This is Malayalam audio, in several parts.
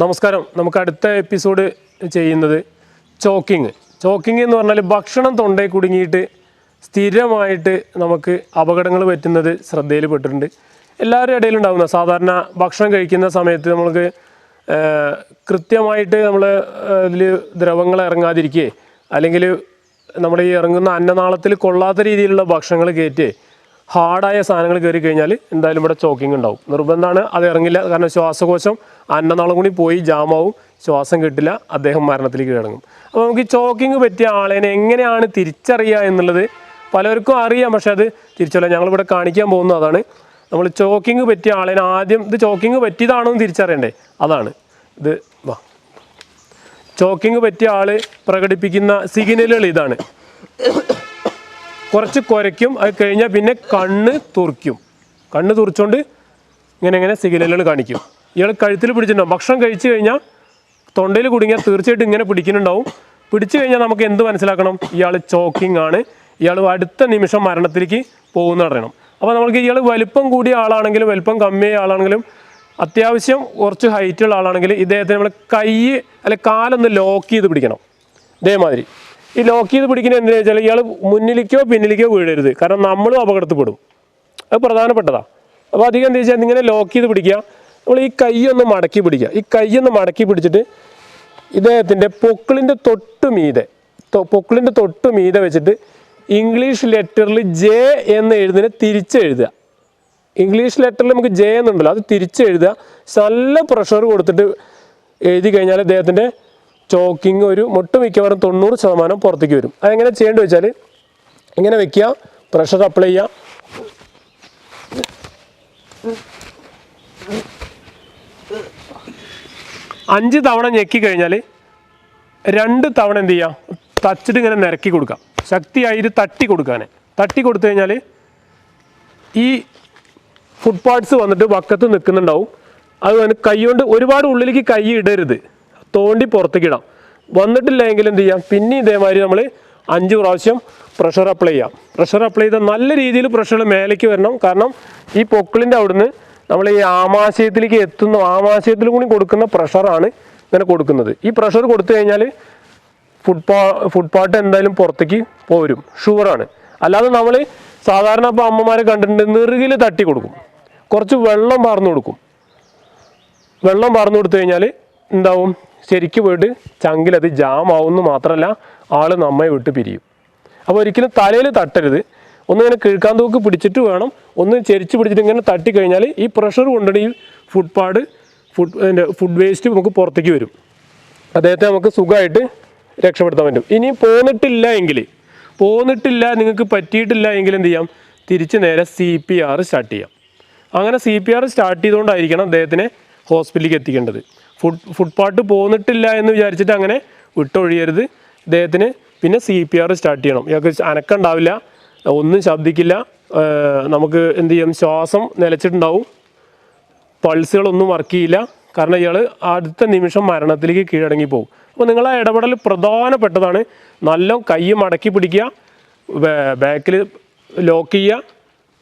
നമസ്കാരം. നമുക്ക് അടുത്ത എപ്പിസോഡ് ചെയ്യുന്നത് ചോക്കിങ്. ചോക്കിങ് എന്ന് പറഞ്ഞാൽ ഭക്ഷണം തൊണ്ടയിൽ കുടുങ്ങിയിട്ട് സ്ഥിരമായിട്ട് നമുക്ക് അപകടങ്ങൾ പറ്റുന്നത് ശ്രദ്ധയിൽപ്പെട്ടിട്ടുണ്ട്. എല്ലാവരുടെ ഇടയിൽ ഉണ്ടാകുന്ന സാധാരണ ഭക്ഷണം കഴിക്കുന്ന സമയത്ത് നമുക്ക് കൃത്യമായിട്ട് നമ്മൾ ഇതിൽ ദ്രവങ്ങൾ ഇറങ്ങാതിരിക്കുകയെ അല്ലെങ്കിൽ നമ്മുടെ ഈ ഇറങ്ങുന്ന അന്നനാളത്തിൽ കൊള്ളാത്ത രീതിയിലുള്ള ഭക്ഷണങ്ങൾ കയറ്റി ഹാർഡായ സാധനങ്ങൾ കയറി കഴിഞ്ഞാൽ എന്തായാലും ഇവിടെ ചോക്കിംഗ് ഉണ്ടാവും. നിർബന്ധമാണ് അത് ഇറങ്ങില്ല. കാരണം ശ്വാസകോശം അന്നനാളം കൂടി പോയി ജാമാവും. ശ്വാസം കിട്ടില്ല. അദ്ദേഹം മരണത്തിലേക്ക് കിടങ്ങും അപ്പോൾ നമുക്ക് ഈ ചോക്കിംഗ് പറ്റിയ ആളേനെ എങ്ങനെയാണ് തിരിച്ചറിയുക എന്നുള്ളത് പലർക്കും അറിയാം. പക്ഷെ അത് തിരിച്ചറിയാം ഞങ്ങളിവിടെ കാണിക്കാൻ പോകുന്ന അതാണ്. നമ്മൾ ചോക്കിംഗ് പറ്റിയ ആളേനെ ആദ്യം ഇത് ചോക്കിംഗ് പറ്റിയതാണോ എന്ന് തിരിച്ചറിയണ്ടേ? അതാണ്. ഇത് വാ. ചോക്കിംഗ് പറ്റിയ ആൾ പ്രകടിപ്പിക്കുന്ന സിഗ്നലുകൾ ഇതാണ്. കുറച്ച് കുരയ്ക്കും അത് കഴിഞ്ഞാൽ പിന്നെ കണ്ണ് തുറക്കും. കണ്ണ് തുറച്ചുകൊണ്ട് ഇങ്ങനെ ഇങ്ങനെ സിഗ്നലുകൾ കാണിക്കും. ഇയാൾ കഴുത്തിൽ പിടിച്ചിട്ടുണ്ടാവും. ഭക്ഷണം കഴിച്ചു കഴിഞ്ഞാൽ തൊണ്ടയിൽ കുടുങ്ങിയാൽ തീർച്ചയായിട്ടും ഇങ്ങനെ പിടിക്കുന്നുണ്ടാവും. പിടിച്ചു കഴിഞ്ഞാൽ നമുക്ക് എന്ത് മനസ്സിലാക്കണം? ഇയാൾ ചോക്കിംഗ് ആണ്. ഇയാൾ അടുത്ത നിമിഷം മരണത്തിലേക്ക് പോകുന്ന അറിയണം അപ്പോൾ നമുക്ക് ഇയാൾ വലിപ്പം കൂടിയ ആളാണെങ്കിലും വലിപ്പം കമ്മിയായ ആളാണെങ്കിലും അത്യാവശ്യം കുറച്ച് ഹൈറ്റുള്ള ആളാണെങ്കിൽ ഇദ്ദേഹത്തിന് നമ്മൾ കൈ അല്ലെ കാലൊന്ന് ലോക്ക് ചെയ്ത് പിടിക്കണം. ഇതേമാതിരി. ഈ ലോക്ക് ചെയ്ത് പിടിക്കുന്നത് എന്തിനാ വെച്ചാൽ ഇയാൾ മുന്നിലേക്കോ പിന്നിലേക്കോ വീഴരുത്. കാരണം നമ്മളും അപകടത്തിൽപ്പെടും. അത് പ്രധാനപ്പെട്ടതാണ് അപ്പോൾ അധികം എന്താ വെച്ചാൽ ഇങ്ങനെ ലോക്ക് ചെയ്ത് പിടിക്കുക. നമ്മൾ ഈ കൈ ഒന്ന് മടക്കി പിടിക്കുക. ഈ കൈ ഒന്ന് മടക്കി പിടിച്ചിട്ട് ഇദ്ദേഹത്തിന്റെ പൊക്കിളിന്റെ തൊട്ട് മീതെ പൊക്കിളിന്റെ തൊട്ട് മീതെ വെച്ചിട്ട് ഇംഗ്ലീഷ് ലെറ്ററിൽ ജെ എന്ന് എഴുതുന്നത് തിരിച്ചെഴുതുക ഇംഗ്ലീഷ് ലെറ്ററിൽ നമുക്ക് ജെ എന്നുണ്ടല്ലോ അത് തിരിച്ചെഴുതുക നല്ല പ്രഷർ കൊടുത്തിട്ട് എഴുതി കഴിഞ്ഞാൽ അദ്ദേഹത്തിന്റെ ചോക്കിങ് ഒരു മുട്ട് മിക്കവാറും തൊണ്ണൂറ് ശതമാനം പുറത്തേക്ക് വരും. അതെങ്ങനെ ചെയ്യേണ്ടത് വെച്ചാൽ ഇങ്ങനെ വെക്കുക പ്രഷർ അപ്ലൈ ചെയ്യുക. അഞ്ച് തവണ ഞെക്കി കഴിഞ്ഞാൽ രണ്ട് തവണ എന്ത് ചെയ്യുക തച്ചിട്ട് ഇങ്ങനെ നിരക്കി കൊടുക്കാം. ശക്തിയായിട്ട് തട്ടി കൊടുക്കാനെ. തട്ടി കൊടുത്തു കഴിഞ്ഞാൽ ഈ ഫുഡ് പാർട്സ് വന്നിട്ട് വക്കത്ത് നിൽക്കുന്നുണ്ടാവും. അത് കൈ കൊണ്ട് ഒരുപാട് ഉള്ളിലേക്ക് കൈ ഇടരുത്. തോണ്ടി പുറത്തേക്ക് ഇടാം വന്നിട്ടില്ല എങ്കിൽ എന്ത് ചെയ്യാം? പിന്നെ ഇതേമാതിരി നമ്മൾ അഞ്ച് പ്രാവശ്യം പ്രഷർ അപ്ലൈ ചെയ്യാം. പ്രഷർ അപ്ലൈ ചെയ്താൽ നല്ല രീതിയിൽ പ്രഷർ മേലേക്ക് വരണം. കാരണം ഈ പൊക്കിളിന്റെ അവിടുന്ന് നമ്മൾ ഈ ആമാശയത്തിലേക്ക് എത്തുന്ന ആമാശയത്തിൽ കൂടി കൊടുക്കുന്ന പ്രഷറാണ് ഇങ്ങനെ കൊടുക്കുന്നത്. ഈ പ്രഷർ കൊടുത്തു കഴിഞ്ഞാൽ ഫുഡ് പാ ഫുഡ് പാട്ട് എന്തായാലും പുറത്തേക്ക് പോരും. ഷുവറാണ് അല്ലാതെ നമ്മൾ സാധാരണ ഇപ്പോൾ അമ്മമാരെ കണ്ടിട്ടുണ്ട് നെറുകിൽ തട്ടി കൊടുക്കും. കുറച്ച് വെള്ളം പാർന്നു കൊടുക്കും. വെള്ളം പാർന്നു കൊടുത്തു കഴിഞ്ഞാൽ എന്താവും? ശരിക്കും പോയിട്ട് ചങ്കിലത് ജാം ആവുമെന്ന് മാത്രമല്ല ആൾ നമ്മെ വിട്ട് പിരിയും. അപ്പോൾ ഒരിക്കലും തലയിൽ തട്ടരുത്. ഒന്ന് ഇങ്ങനെ കിഴക്കാൻ തൂക്ക് പിടിച്ചിട്ട് വേണം. ഒന്ന് ചെരിച്ച് പിടിച്ചിട്ട് ഇങ്ങനെ തട്ടിക്കഴിഞ്ഞാൽ ഈ പ്രഷർ കൊണ്ടുകൊണ്ട് ഈ food pad food food waste നമുക്ക് പുറത്തേക്ക് വരും. അദ്ദേഹത്തെ നമുക്ക് സുഖമായിട്ട് രക്ഷപ്പെടുത്താൻ പറ്റും. ഇനി പോന്നിട്ടില്ല എങ്കിൽ പോന്നിട്ടില്ല നിങ്ങൾക്ക് പറ്റിയിട്ടില്ല എങ്കിൽ എന്ത് ചെയ്യാം? തിരിച്ച് നേരെ സി പി ആർ സ്റ്റാർട്ട് ചെയ്യാം. അങ്ങനെ സി പി ആർ സ്റ്റാർട്ട് ചെയ്തുകൊണ്ടായിരിക്കണം അദ്ദേഹത്തിനെ ഹോസ്പിറ്റലിലേക്ക് എത്തിക്കേണ്ടത്. ഫുഡ് പാട്ട് പോന്നിട്ടില്ല എന്ന് വിചാരിച്ചിട്ട് അങ്ങനെ വിട്ടൊഴിയരുത് ഇദ്ദേഹത്തിന്. പിന്നെ സി പി ആർ സ്റ്റാർട്ട് ചെയ്യണം. ഇയാൾക്ക് അനക്കുണ്ടാവില്ല. ഒന്നും ശബ്ദിക്കില്ല. നമുക്ക് എന്ത് ചെയ്യാം? ശ്വാസം നിലച്ചിട്ടുണ്ടാവും. പൾസുകളൊന്നും വർക്ക് ചെയ്യില്ല. കാരണം ഇയാൾ അടുത്ത നിമിഷം മരണത്തിലേക്ക് കീഴടങ്ങി പോകും. അപ്പോൾ നിങ്ങളെ ഇടപെടൽ പ്രധാനപ്പെട്ടതാണ്. നല്ല കൈ മടക്കി പിടിക്കുക. ബാക്കിൽ ലോക്ക് ചെയ്യുക.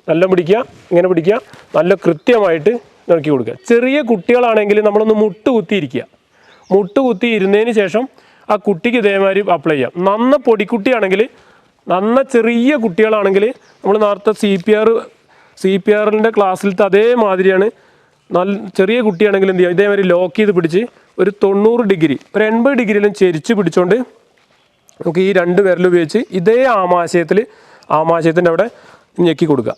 നല്ല പിടിക്കുക. ഇങ്ങനെ പിടിക്കുക. നല്ല കൃത്യമായിട്ട് നോക്കി കൊടുക്കുക. ചെറിയ കുട്ടികളാണെങ്കിൽ നമ്മളൊന്ന് മുട്ട് കുത്തിയിരിക്കുക മുട്ട് കുത്തി ഇരുന്നതിന് ശേഷം ആ കുട്ടിക്ക് ഇതേമാതിരി അപ്ലൈ ചെയ്യാം. നന്ന പൊടിക്കുട്ടിയാണെങ്കിൽ നന്ന ചെറിയ കുട്ടികളാണെങ്കിൽ നമ്മൾ നേരത്തെ C P R C P ആറിന്റെ ക്ലാസ്സിലത്തെ അതേമാതിരിയാണ്. നല്ല ചെറിയ കുട്ടിയാണെങ്കിൽ എന്ത് ചെയ്യുക? ഇതേമാതിരി ലോക്ക് ചെയ്ത് പിടിച്ച് ഒരു തൊണ്ണൂറ് ഡിഗ്രി ഒരു എൺപത് ഡിഗ്രിയിലും ചെരിച്ച് പിടിച്ചുകൊണ്ട് നമുക്ക് ഈ രണ്ട് വിരൽ ഉപയോഗിച്ച് ഇതേ ആമാശയത്തിൽ ആമാശയത്തിന്റെ അവിടെ ഞെക്കി കൊടുക്കുക.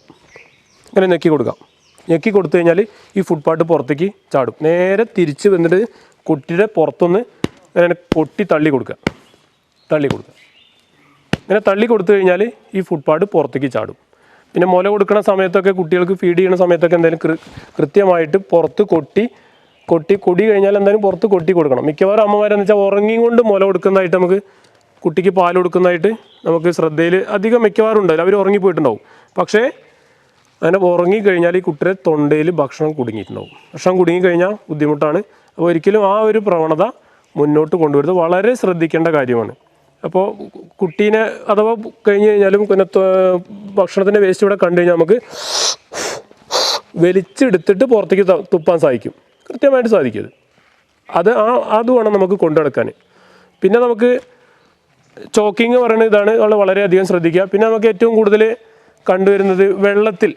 ഇങ്ങനെ ഞെക്കി കൊടുക്കാം. ഞെക്കി കൊടുത്തു കഴിഞ്ഞാൽ ഈ ഫുഡ് പാട്ട് പുറത്തേക്ക് ചാടും. നേരെ തിരിച്ച് വന്നിട്ട് കുട്ടിയുടെ പുറത്തുനിന്ന് ഇങ്ങനെ കൊട്ടി തള്ളി കൊടുക്കുക. തള്ളി കൊടുക്കുക. ഇങ്ങനെ തള്ളി കൊടുത്തു കഴിഞ്ഞാൽ ഈ ഫുഡ് പുറത്തേക്ക് ചാടും. പിന്നെ മുല കൊടുക്കുന്ന സമയത്തൊക്കെ കുട്ടികൾക്ക് ഫീഡ് ചെയ്യുന്ന സമയത്തൊക്കെ എന്തായാലും കൃത്യമായിട്ട് പുറത്ത് കൊട്ടി കൊട്ടി കൊടി കഴിഞ്ഞാൽ എന്തായാലും പുറത്ത് കൊട്ടി കൊടുക്കണം. മിക്കവാറും അമ്മമാരെന്ന് വെച്ചാൽ ഉറങ്ങി കൊണ്ട് മുല കൊടുക്കുന്നതായിട്ട് നമുക്ക് കുട്ടിക്ക് പാൽ കൊടുക്കുന്നതായിട്ട് നമുക്ക് ശ്രദ്ധയിൽ അധികം മിക്കവാറും ഉണ്ടാവില്ല. അവർ ഉറങ്ങിപ്പോയിട്ടുണ്ടാവും പക്ഷേ അങ്ങനെ ഉറങ്ങിക്കഴിഞ്ഞാൽ ഈ കുട്ടിയുടെ തൊണ്ടയിൽ ഭക്ഷണം കുടുങ്ങിയിട്ടുണ്ടാവും. ഭക്ഷണം കുടുങ്ങിക്കഴിഞ്ഞാൽ ബുദ്ധിമുട്ടാണ്. അപ്പോൾ ഒരിക്കലും ആ ഒരു പ്രവണത മുന്നോട്ട് കൊണ്ടുവരുന്നത് വളരെ ശ്രദ്ധിക്കേണ്ട കാര്യമാണ്. അപ്പോൾ കുട്ടീനെ അഥവാ കഴിഞ്ഞ് കഴിഞ്ഞാലും പിന്നെ ഭക്ഷണത്തിന്റെ വേസ്റ്റ് ഇവിടെ കണ്ടു കഴിഞ്ഞാൽ നമുക്ക് വലിച്ചെടുത്തിട്ട് പുറത്തേക്ക് തുപ്പാൻ സാധിക്കും. കൃത്യമായിട്ട് സാധിക്കും അത്. ആ അത് വേണം നമുക്ക് കൊണ്ടു നടക്കാൻ പിന്നെ നമുക്ക് ചോക്കിങ് പറയുന്ന ഇതാണ്. നമ്മൾ വളരെയധികം ശ്രദ്ധിക്കുക. പിന്നെ നമുക്ക് ഏറ്റവും കൂടുതൽ കണ്ടുവരുന്നത് വെള്ളത്തിൽ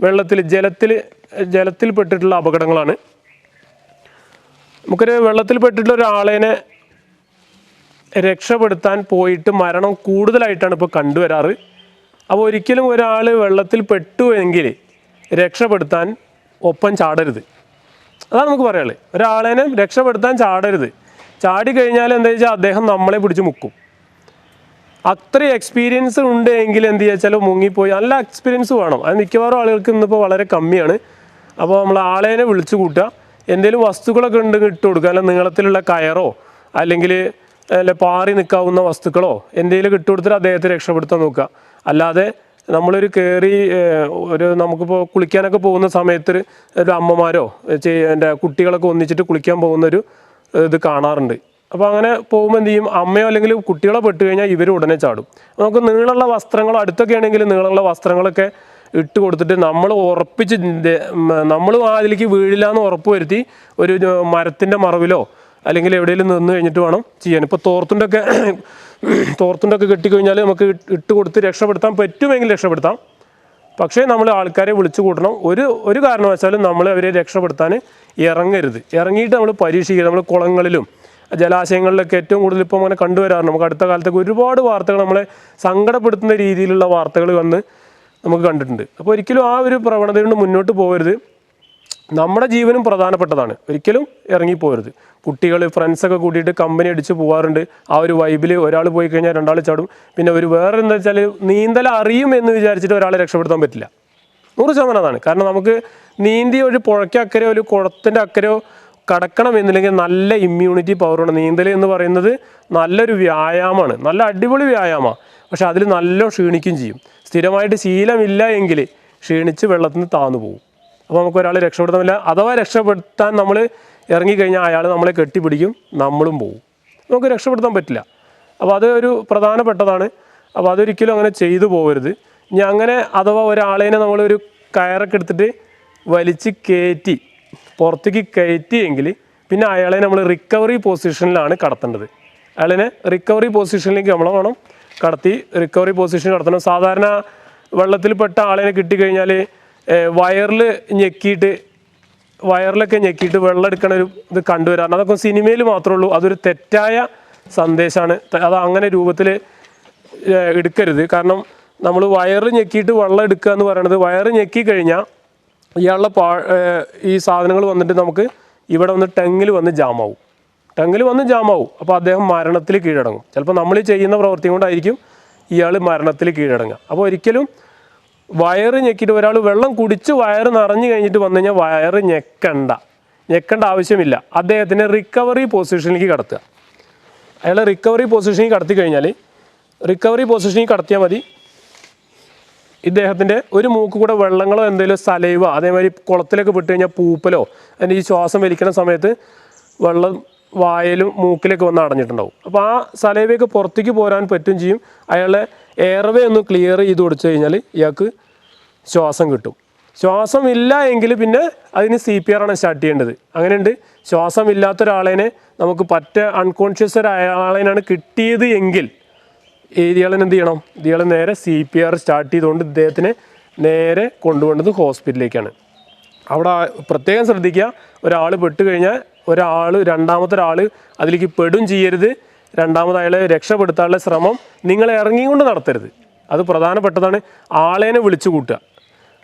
വെള്ളത്തിൽ ജലത്തിൽ ജലത്തിൽ പെട്ടിട്ടുള്ള അപകടങ്ങളാണ്. നമുക്കൊരു വെള്ളത്തിൽ പെട്ടിട്ടുള്ള ഒരാളേനെ രക്ഷപ്പെടുത്താൻ പോയിട്ട് മരണം കൂടുതലായിട്ടാണ് ഇപ്പോൾ കണ്ടുവരാറ്. അപ്പോൾ ഒരിക്കലും ഒരാൾ വെള്ളത്തിൽ പെട്ടു എങ്കിൽ രക്ഷപ്പെടുത്താൻ ഒപ്പം ചാടരുത്. അതാണ് നമുക്ക് പറയാനുള്ളത്. ഒരാളേനെ രക്ഷപ്പെടുത്താൻ ചാടരുത്. ചാടി കഴിഞ്ഞാൽ എന്താ വെച്ചാൽ അദ്ദേഹം നമ്മളെ പിടിച്ച് മുക്കും. അത്രയും എക്സ്പീരിയൻസ് ഉണ്ട് എങ്കിൽ എന്ത് വെച്ചാൽ മുങ്ങിപ്പോയി. നല്ല എക്സ്പീരിയൻസ് വേണം. അത് മിക്കവാറും ആളുകൾക്ക് ഇന്നിപ്പോൾ വളരെ കമ്മിയാണ്. അപ്പോൾ നമ്മൾ ആളേനെ വിളിച്ചു കൂട്ടുക. എന്തെങ്കിലും വസ്തുക്കളൊക്കെ ഉണ്ടെങ്കിൽ ഇട്ട് കൊടുക്കുക. അല്ല നീളത്തിലുള്ള കയറോ അല്ലെങ്കിൽ അല്ല പാറി നിൽക്കാവുന്ന വസ്തുക്കളോ എന്തെങ്കിലും ഇട്ട് കൊടുത്തിട്ട് അദ്ദേഹത്തെ രക്ഷപ്പെടുത്താൻ നോക്കുക. അല്ലാതെ നമ്മളൊരു കയറി ഒരു നമുക്കിപ്പോൾ കുളിക്കാനൊക്കെ പോകുന്ന സമയത്ത് ഒരു- അമ്മമാരോ എന്റെ കുട്ടികളൊക്കെ ഒന്നിച്ചിട്ട് കുളിക്കാൻ പോകുന്നൊരു ഇത് കാണാറുണ്ട്. അപ്പോൾ അങ്ങനെ പോകുമ്പോൾ എന്ത് ചെയ്യും? അമ്മയോ അല്ലെങ്കിൽ കുട്ടികളോ പെട്ട് കഴിഞ്ഞാൽ ഇവർ ഉടനെ ചാടും. നമുക്ക് നീളമുള്ള വസ്ത്രങ്ങളോ അടുത്തൊക്കെ ആണെങ്കിൽ നീളമുള്ള വസ്ത്രങ്ങളൊക്കെ ഇട്ട് കൊടുത്തിട്ട് നമ്മൾ ഉറപ്പിച്ച് നമ്മൾ അതിലേക്ക് വീഴില്ല എന്ന് ഉറപ്പ് വരുത്തി ഒരു മരത്തിന്റെ മറവിലോ അല്ലെങ്കിൽ എവിടെയെങ്കിലും നിന്ന് കഴിഞ്ഞിട്ട് വേണം ചെയ്യാൻ. ഇപ്പോൾ തോർത്തുണ്ടൊക്കെ തോർത്തുണ്ടൊക്കെ കിട്ടിക്കഴിഞ്ഞാൽ നമുക്ക് ഇട്ട് കൊടുത്ത് രക്ഷപ്പെടുത്താൻ പറ്റുമെങ്കിൽ രക്ഷപ്പെടുത്താം. പക്ഷേ നമ്മൾ ആൾക്കാരെ വിളിച്ചു കൂട്ടണം. ഒരു ഒരു കാരണവശാലും നമ്മൾ അവരെ രക്ഷപ്പെടുത്താൻ ഇറങ്ങരുത്. ഇറങ്ങിയിട്ട് നമ്മൾ പരീക്ഷിക്കുക നമ്മൾ കുളങ്ങളിലും ജലാശയങ്ങളിലൊക്കെ ഏറ്റവും കൂടുതൽ ഇപ്പോൾ അങ്ങനെ കണ്ടുവരാറുണ്ട്. നമുക്ക് അടുത്ത കാലത്തൊക്കെ ഒരുപാട് വാർത്തകൾ നമ്മളെ സങ്കടപ്പെടുത്തുന്ന രീതിയിലുള്ള വാർത്തകൾ വന്ന് നമുക്ക് കണ്ടിട്ടുണ്ട്. അപ്പോൾ ഒരിക്കലും ആ ഒരു പ്രവണത കൊണ്ട് മുന്നോട്ട് പോകരുത്. നമ്മുടെ ജീവനും പ്രധാനപ്പെട്ടതാണ്. ഒരിക്കലും ഇറങ്ങിപ്പോരുത് കുട്ടികൾ ഫ്രണ്ട്സൊക്കെ കൂട്ടിയിട്ട് കമ്പനി അടിച്ച് പോകാറുണ്ട്. ആ ഒരു വൈബിൽ ഒരാൾ പോയി കഴിഞ്ഞാൽ രണ്ടാൾ ചാടും. പിന്നെ ഒരു വേറെ എന്താ വെച്ചാൽ നീന്തൽ അറിയും എന്ന് വിചാരിച്ചിട്ട് ഒരാളെ രക്ഷപ്പെടുത്താൻ പറ്റില്ല. നൂറ് ശതമാനം അതാണ്. കാരണം നമുക്ക് നീന്തി ഒരു പുഴയ്ക്ക് അക്കരയോ ഒരു കുളത്തിന്റെ അക്കരയോ കടക്കണം എന്നില്ലെങ്കിൽ നല്ല ഇമ്മ്യൂണിറ്റി പവറാണ് നീന്തൽ എന്ന് പറയുന്നത് നല്ലൊരു വ്യായാമമാണ്. നല്ല അടിപൊളി വ്യായാമമാണ് പക്ഷെ അതിൽ നല്ല ക്ഷീണിക്കുകയും ചെയ്യും. സ്ഥിരമായിട്ട് ശീലമില്ല എങ്കിൽ ക്ഷീണിച്ച് വെള്ളത്തിൽ നിന്ന് താന്നു പോകും അപ്പോൾ നമുക്ക് ഒരാളെ രക്ഷപ്പെടുത്താൻ പറ്റില്ല. അഥവാ രക്ഷപ്പെടുത്താൻ നമ്മൾ ഇറങ്ങിക്കഴിഞ്ഞാൽ അയാൾ നമ്മളെ കെട്ടിപ്പിടിക്കും. നമ്മളും പോകും നമുക്ക് രക്ഷപ്പെടുത്താൻ പറ്റില്ല. അപ്പോൾ അത് ഒരു പ്രധാനപ്പെട്ടതാണ്. അപ്പോൾ അതൊരിക്കലും അങ്ങനെ ചെയ്തു പോകരുത്. ഇനി അങ്ങനെ അഥവാ ഒരാളേനെ നമ്മളൊരു കയറൊക്കെ എടുത്തിട്ട് വലിച്ച് കയറ്റി പുറത്തേക്ക് കയറ്റിയെങ്കിൽ പിന്നെ അയാളെ നമ്മൾ റിക്കവറി പൊസിഷനിലാണ് കടത്തേണ്ടത്. അയാളിനെ റിക്കവറി പൊസിഷനിലേക്ക് നമ്മൾ വേണം കടത്തി റിക്കവറി പൊസിഷൻ കടത്തണം. സാധാരണ വെള്ളത്തിൽ വെള്ളത്തിൽപ്പെട്ട ആളിനെ കിട്ടിക്കഴിഞ്ഞാൽ വയറിൽ ഞെക്കിയിട്ട് വയറിലൊക്കെ ഞെക്കിയിട്ട് വെള്ളം എടുക്കണ ഒരു ഇത് കണ്ടുവരാറുണ്ട് അതൊക്കെ സിനിമയിൽ മാത്രമേ ഉള്ളൂ. അതൊരു തെറ്റായ സന്ദേശമാണ്. അത് അങ്ങനെ രൂപത്തിൽ എടുക്കരുത്. കാരണം നമ്മൾ വയറ് ഞെക്കിയിട്ട് വെള്ളം എടുക്കുക എന്ന് പറയുന്നത് വയറ് ഞെക്കി കഴിഞ്ഞാൽ ഇയാളുടെ പാ ഈ സാധനങ്ങൾ വന്നിട്ട് നമുക്ക് ഇവിടെ വന്ന് ടെങ്ങിൽ വന്ന് ജാമാവും. ടെങ്ങിൽ വന്ന് ജാമാവും. അപ്പോൾ അദ്ദേഹം മരണത്തിൽ കീഴടങ്ങും. ചിലപ്പോൾ നമ്മൾ ചെയ്യുന്ന പ്രവൃത്തി കൊണ്ടായിരിക്കും ഇയാൾ മരണത്തിൽ കീഴടങ്ങുക. അപ്പോൾ ഒരിക്കലും വയറ് ഞെക്കിയിട്ട് ഒരാൾ വെള്ളം കുടിച്ച് വയറ് നിറഞ്ഞു കഴിഞ്ഞിട്ട് വന്നു കഴിഞ്ഞാൽ വയറ് ഞെക്കണ്ട. ഞെക്കേണ്ട ആവശ്യമില്ല. അദ്ദേഹത്തിനെ റിക്കവറി പൊസിഷനിലേക്ക് കടത്തുക. അയാളെ റിക്കവറി പൊസിഷനിൽ കടത്തി കഴിഞ്ഞാൽ റിക്കവറി പൊസിഷനിൽ കടത്തിയാൽ മതി. ഇദ്ദേഹത്തിന്റെ ഒരു മൂക്ക് കൂടെ വെള്ളങ്ങളോ എന്തെങ്കിലും സലൈവ അതേമാതിരി കുളത്തിലൊക്കെ വിട്ട് കഴിഞ്ഞാൽ പൂപ്പലോ അതിന്റെ ഈ ശ്വാസം വലിക്കുന്ന സമയത്ത് വെള്ളം വായലും മൂക്കിലൊക്കെ വന്ന് അടഞ്ഞിട്ടുണ്ടാവും. അപ്പോൾ ആ സലൈവയൊക്കെ പുറത്തേക്ക് പോരാൻ പറ്റും ചെയ്യും. അയാളെ എയർവേ ഒന്ന് ക്ലിയർ ചെയ്ത് കൊടുത്തു കഴിഞ്ഞാൽ ഇയാൾക്ക് ശ്വാസം കിട്ടും. ശ്വാസം ഇല്ല എങ്കിൽ പിന്നെ അതിന് സി പി ആർ ആണ് സ്റ്റാർട്ട് ചെയ്യേണ്ടത്. അങ്ങനെയുണ്ട്. ശ്വാസം ഇല്ലാത്ത ഒരാളെ നമുക്ക് പറ്റ അൺകോൺഷ്യസ് ഒരാളേനാണ് കിട്ടിയത് എങ്കിൽ ഇയാളെ എന്ത് ചെയ്യണം? ഇയാളെ നേരെ സി പി ആർ സ്റ്റാർട്ട് ചെയ്തുകൊണ്ട് ഇദ്ദേഹത്തിനെ നേരെ കൊണ്ടുപോകേണ്ടത് ഹോസ്പിറ്റലിലേക്കാണ്. അവിടെ പ്രത്യേകം ശ്രദ്ധിക്കുക ഒരാൾ പെട്ട് കഴിഞ്ഞാൽ ഒരാൾ രണ്ടാമത്തെ ഒരാൾ അതിലേക്ക് പെടും ചെയ്യരുത്. രണ്ടാമത് അയാളെ രക്ഷപ്പെടുത്താനുള്ള ശ്രമം നിങ്ങൾ ഇറങ്ങിക്കൊണ്ട് നടത്തരുത്. അത് പ്രധാനപ്പെട്ടതാണ്. ആളേനെ വിളിച്ചു കൂട്ടുക.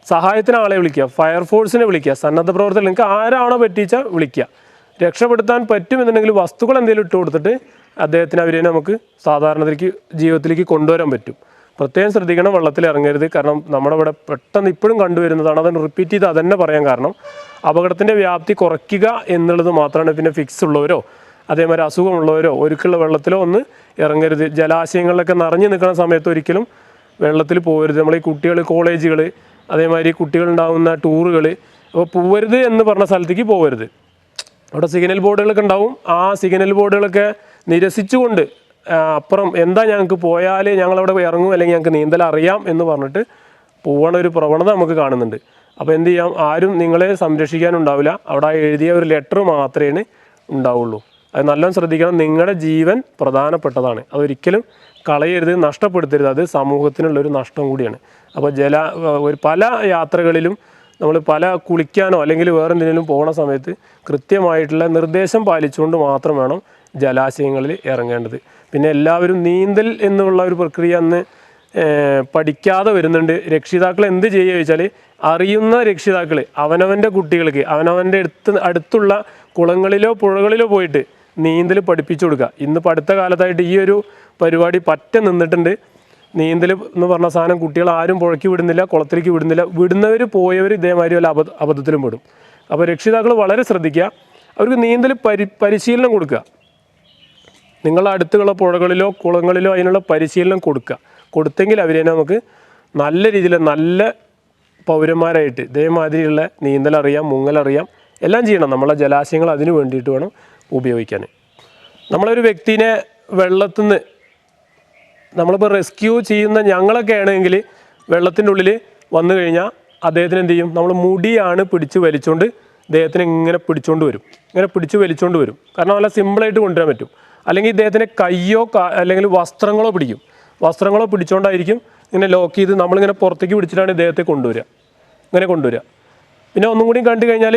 സഹായത്തിന് ആളെ വിളിക്കുക. ഫയർഫോഴ്സിനെ വിളിക്കുക. സന്നദ്ധ പ്രവർത്തകർ നിങ്ങൾക്ക് ആരാണോ പറ്റിച്ചാൽ വിളിക്കുക. രക്ഷപ്പെടുത്താൻ പറ്റുമെന്നുണ്ടെങ്കിൽ വസ്തുക്കൾ എന്തെങ്കിലും ഇട്ട് കൊടുത്തിട്ട് അദ്ദേഹത്തിന് അവരെ നമുക്ക് സാധാരണത്തിലേക്ക് ജീവിതത്തിലേക്ക് കൊണ്ടുവരാൻ പറ്റും. പ്രത്യേകം ശ്രദ്ധിക്കണം വെള്ളത്തിൽ ഇറങ്ങരുത്. കാരണം നമ്മുടെ ഇവിടെ പെട്ടെന്ന് ഇപ്പോഴും കണ്ടുവരുന്നതാണ്. അതൊന്ന് റിപ്പീറ്റ് ചെയ്ത് അതന്നെ പറയാൻ കാരണം അപകടത്തിന്റെ വ്യാപ്തി കുറയ്ക്കുക എന്നുള്ളത് മാത്രമാണ് പിന്നെ ഫിക്സ് ഉള്ളവരോ അതേമാതിരി അസുഖമുള്ളവരോ ഒരുക്കുള്ള വെള്ളത്തിലോ ഒന്ന് ഇറങ്ങരുത്. ജലാശയങ്ങളിലൊക്കെ നിറഞ്ഞു നിൽക്കുന്ന സമയത്ത് ഒരിക്കലും വെള്ളത്തിൽ പോകരുത് നമ്മൾ ഈ കുട്ടികൾ കോളേജുകൾ അതേമാതിരി കുട്ടികളുണ്ടാകുന്ന ടൂറുകൾ അപ്പോൾ പോവരുത് എന്ന് പറഞ്ഞ സ്ഥലത്തേക്ക് പോകരുത് അവിടെ സിഗ്നൽ ബോർഡുകളൊക്കെ ഉണ്ടാവും. ആ സിഗ്നൽ ബോർഡുകളൊക്കെ നിരസിച്ചുകൊണ്ട് അപ്പുറം എന്താ ഞങ്ങൾക്ക് പോയാൽ ഞങ്ങളവിടെ ഇറങ്ങും അല്ലെങ്കിൽ ഞങ്ങൾക്ക് നീന്തൽ അറിയാം എന്ന് പറഞ്ഞിട്ട് പോകണ ഒരു പ്രവണത നമുക്ക് കാണുന്നുണ്ട്. അപ്പോൾ എന്ത് ചെയ്യാം? ആരും നിങ്ങളെ സംരക്ഷിക്കാനുണ്ടാവില്ല. അവിടെ എഴുതിയ ഒരു ലെറ്റർ മാത്രമേ ഉണ്ടാവുള്ളൂ. അത് നല്ലോണം ശ്രദ്ധിക്കണം. നിങ്ങളുടെ ജീവൻ പ്രധാനപ്പെട്ടതാണ്. അതൊരിക്കലും കളയരുത് നഷ്ടപ്പെടുത്തരുത്. അത് സമൂഹത്തിനുള്ളൊരു നഷ്ടം കൂടിയാണ്. അപ്പോൾ ജല ഒരു പല യാത്രകളിലും നമ്മൾ പല കുളിക്കാനോ അല്ലെങ്കിൽ വേറെ പോകുന്ന പോണ സമയത്ത് കൃത്യമായിട്ടുള്ള നിർദ്ദേശം പാലിച്ചുകൊണ്ട് മാത്രം വേണം ജലാശയങ്ങളിൽ ഇറങ്ങേണ്ടത്. പിന്നെ എല്ലാവരും നീന്തൽ എന്നുള്ള ഒരു പ്രക്രിയ അന്ന് പഠിക്കാതെ വരുന്നുണ്ട്. രക്ഷിതാക്കൾ എന്ത് ചെയ്യുക ചോദിച്ചാൽ അറിയുന്ന രക്ഷിതാക്കൾ അവനവന്റെ കുട്ടികൾക്ക് അവനവന്റെ അടുത്ത് അടുത്തുള്ള കുളങ്ങളിലോ പുഴകളിലോ പോയിട്ട് നീന്തൽ പഠിപ്പിച്ചു കൊടുക്കുക. ഇന്നിപ്പോൾ അടുത്ത കാലത്തായിട്ട് ഈ ഒരു പരിപാടി പറ്റ നിന്നിട്ടുണ്ട്. നീന്തൽ എന്ന് പറഞ്ഞ സാധനം കുട്ടികൾ ആരും പുഴയ്ക്ക് വിടുന്നില്ല കുളത്തിലേക്ക് വിടുന്നില്ല. വിടുന്നവർ പോയവർ ഇതേമാതിരി വല്ല അബദ്ധ അബദ്ധത്തിലും വിടും അപ്പോൾ രക്ഷിതാക്കൾ വളരെ ശ്രദ്ധിക്കുക. അവർക്ക് നീന്തൽ പരി പരിശീലനം കൊടുക്കുക. നിങ്ങളുടെ അടുത്തുള്ള പുഴകളിലോ കുളങ്ങളിലോ അതിനുള്ള പരിശീലനം കൊടുക്കുക. കൊടുത്തെങ്കിൽ അവരെ നമുക്ക് നല്ല രീതിയിൽ നല്ല പൗരന്മാരായിട്ട് ഇതേമാതിരിയുള്ള നീന്തലറിയാം മുങ്ങലറിയാം എല്ലാം ചെയ്യണം. നമ്മളെ ജലാശയങ്ങൾ അതിന് വേണ്ടിയിട്ട് വേണം ഉപയോഗിക്കാൻ. നമ്മളൊരു വ്യക്തിനെ വെള്ളത്തിൽ നിന്ന് നമ്മളിപ്പോൾ റെസ്ക്യൂ ചെയ്യുന്ന ഞങ്ങളൊക്കെ ആണെങ്കിൽ വെള്ളത്തിന്റെ ഉള്ളിൽ വന്നു കഴിഞ്ഞാൽ അദ്ദേഹത്തിന് എന്ത് ചെയ്യും? നമ്മൾ മുടിയാണ് പിടിച്ച് വലിച്ചുകൊണ്ട് ഇദ്ദേഹത്തിന് ഇങ്ങനെ പിടിച്ചുകൊണ്ട് വരും. ഇങ്ങനെ പിടിച്ച് വലിച്ചുകൊണ്ട് വരും. കാരണം നല്ല സിമ്പിളായിട്ട് കൊണ്ടുവരാൻ പറ്റും. അല്ലെങ്കിൽ ഇദ്ദേഹത്തിന് കയ്യോ അല്ലെങ്കിൽ വസ്ത്രങ്ങളോ പിടിക്കും. വസ്ത്രങ്ങളോ പിടിച്ചുകൊണ്ടായിരിക്കും ഇങ്ങനെ ലോക്ക് ചെയ്ത് നമ്മളിങ്ങനെ പുറത്തേക്ക് പിടിച്ചിട്ടാണ് ഇദ്ദേഹത്തെ കൊണ്ടുവരിക. ഇങ്ങനെ കൊണ്ടുവരിക. പിന്നെ ഒന്നും കൂടി കണ്ടു കഴിഞ്ഞാൽ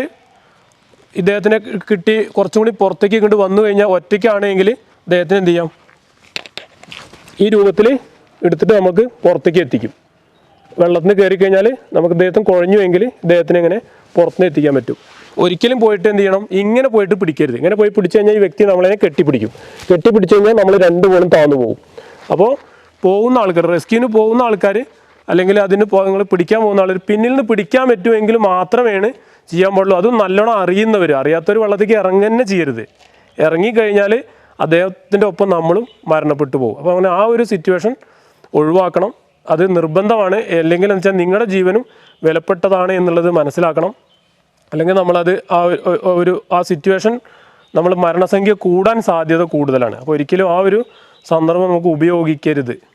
ഇദ്ദേഹത്തിനെ കിട്ടി കുറച്ചും കൂടി പുറത്തേക്ക് ഇങ്ങോട്ട് വന്നു കഴിഞ്ഞാൽ ഒറ്റയ്ക്കാണെങ്കിൽ ഇദ്ദേഹത്തിന് എന്ത് ചെയ്യാം? ഈ രൂപത്തിൽ എടുത്തിട്ട് നമുക്ക് പുറത്തേക്ക് എത്തിക്കും. വെള്ളത്തിന് കയറി കഴിഞ്ഞാൽ നമുക്ക് ഇദ്ദേഹത്തിന് കുഴഞ്ഞുവെങ്കിൽ ഇദ്ദേഹത്തിന് ഇങ്ങനെ പുറത്തുനിന്ന് എത്തിക്കാൻ പറ്റും. ഒരിക്കലും പോയിട്ട് എന്ത് ചെയ്യണം? ഇങ്ങനെ പോയിട്ട് പിടിക്കരുത്. ഇങ്ങനെ പോയി പിടിച്ചു കഴിഞ്ഞാൽ ഈ വ്യക്തി നമ്മളതിനെ കെട്ടിപ്പിടിക്കും. കെട്ടിപ്പിടിച്ചു കഴിഞ്ഞാൽ നമ്മൾ രണ്ട് പോലും താന്നു പോകും. അപ്പോൾ പോകുന്ന ആൾക്കാർ റെസ്ക്യൂവിന് പോകുന്ന ആൾക്കാർ അല്ലെങ്കിൽ അതിന് നിങ്ങൾ പിടിക്കാൻ പോകുന്ന ആൾ പിന്നിൽ നിന്ന് പിടിക്കാൻ പറ്റുമെങ്കിൽ മാത്രമേ ചെയ്യാൻ പാടുള്ളൂ. അതും നല്ലോണം അറിയുന്നവർ അറിയാത്തവർ വെള്ളത്തേക്ക് ഇറങ്ങന്നെ ചെയ്യരുത്. ഇറങ്ങിക്കഴിഞ്ഞാൽ അദ്ദേഹത്തിന്റെ ഒപ്പം നമ്മളും മരണപ്പെട്ടു പോകും. അപ്പോൾ അങ്ങനെ ആ ഒരു സിറ്റുവേഷൻ ഒഴിവാക്കണം. അത് നിർബന്ധമാണ്. അല്ലെങ്കിൽ എന്ന് വെച്ചാൽ നിങ്ങളുടെ ജീവനും വിലപ്പെട്ടതാണ് എന്നുള്ളത് മനസ്സിലാക്കണം. അല്ലെങ്കിൽ നമ്മളത് ആ ഒരു- ആ സിറ്റുവേഷൻ നമ്മൾ മരണസംഖ്യ കൂടാൻ സാധ്യത കൂടുതലാണ്. അപ്പോൾ ഒരിക്കലും ആ ഒരു സന്ദർഭം നമുക്ക് ഉപയോഗിക്കരുത്.